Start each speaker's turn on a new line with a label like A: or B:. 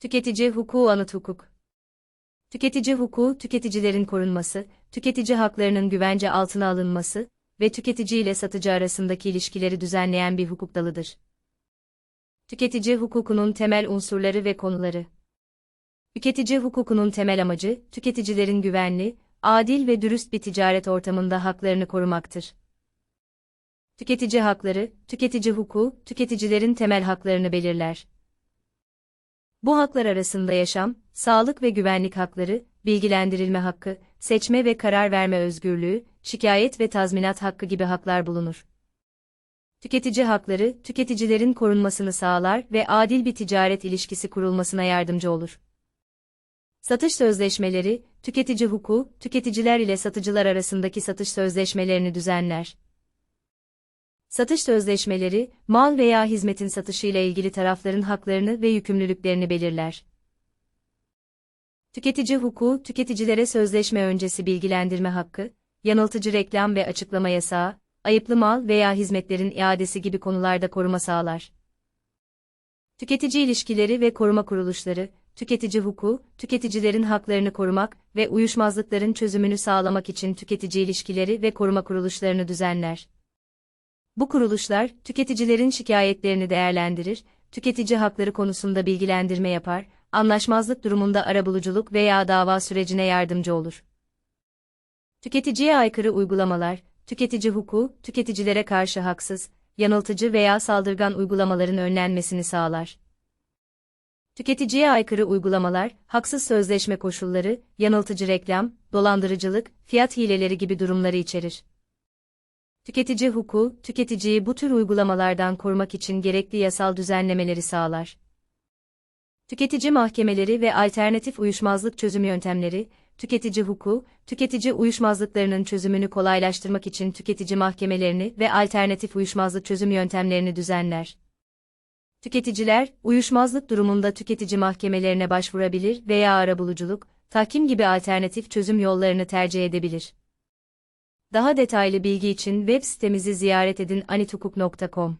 A: Tüketici hukuku anıt hukuk. Tüketici hukuku, tüketicilerin korunması, tüketici haklarının güvence altına alınması ve tüketici ile satıcı arasındaki ilişkileri düzenleyen bir hukuk dalıdır. Tüketici hukukunun temel unsurları ve konuları. Tüketici hukukunun temel amacı, tüketicilerin güvenli, adil ve dürüst bir ticaret ortamında haklarını korumaktır. Tüketici hakları, tüketici hukuku, tüketicilerin temel haklarını belirler. Bu haklar arasında yaşam, sağlık ve güvenlik hakları, bilgilendirilme hakkı, seçme ve karar verme özgürlüğü, şikayet ve tazminat hakkı gibi haklar bulunur. Tüketici hakları, tüketicilerin korunmasını sağlar ve adil bir ticaret ilişkisi kurulmasına yardımcı olur. Satış sözleşmeleri, tüketici hukuku, tüketiciler ile satıcılar arasındaki satış sözleşmelerini düzenler. Satış sözleşmeleri, mal veya hizmetin satışı ile ilgili tarafların haklarını ve yükümlülüklerini belirler. Tüketici hukuku, tüketicilere sözleşme öncesi bilgilendirme hakkı, yanıltıcı reklam ve açıklama yasağı, ayıplı mal veya hizmetlerin iadesi gibi konularda koruma sağlar. Tüketici ilişkileri ve koruma kuruluşları, tüketici hukuku, tüketicilerin haklarını korumak ve uyuşmazlıkların çözümünü sağlamak için tüketici ilişkileri ve koruma kuruluşlarını düzenler. Bu kuruluşlar, tüketicilerin şikayetlerini değerlendirir, tüketici hakları konusunda bilgilendirme yapar, anlaşmazlık durumunda arabuluculuk veya dava sürecine yardımcı olur. Tüketiciye aykırı uygulamalar, tüketici hukuku, tüketicilere karşı haksız, yanıltıcı veya saldırgan uygulamaların önlenmesini sağlar. Tüketiciye aykırı uygulamalar, haksız sözleşme koşulları, yanıltıcı reklam, dolandırıcılık, fiyat hileleri gibi durumları içerir. Tüketici hukuku, tüketiciyi bu tür uygulamalardan korumak için gerekli yasal düzenlemeleri sağlar. Tüketici mahkemeleri ve alternatif uyuşmazlık çözüm yöntemleri, tüketici hukuku, tüketici uyuşmazlıklarının çözümünü kolaylaştırmak için tüketici mahkemelerini ve alternatif uyuşmazlık çözüm yöntemlerini düzenler. Tüketiciler, uyuşmazlık durumunda tüketici mahkemelerine başvurabilir veya arabuluculuk, tahkim gibi alternatif çözüm yollarını tercih edebilir. Daha detaylı bilgi için web sitemizi ziyaret edin anitukuk.com.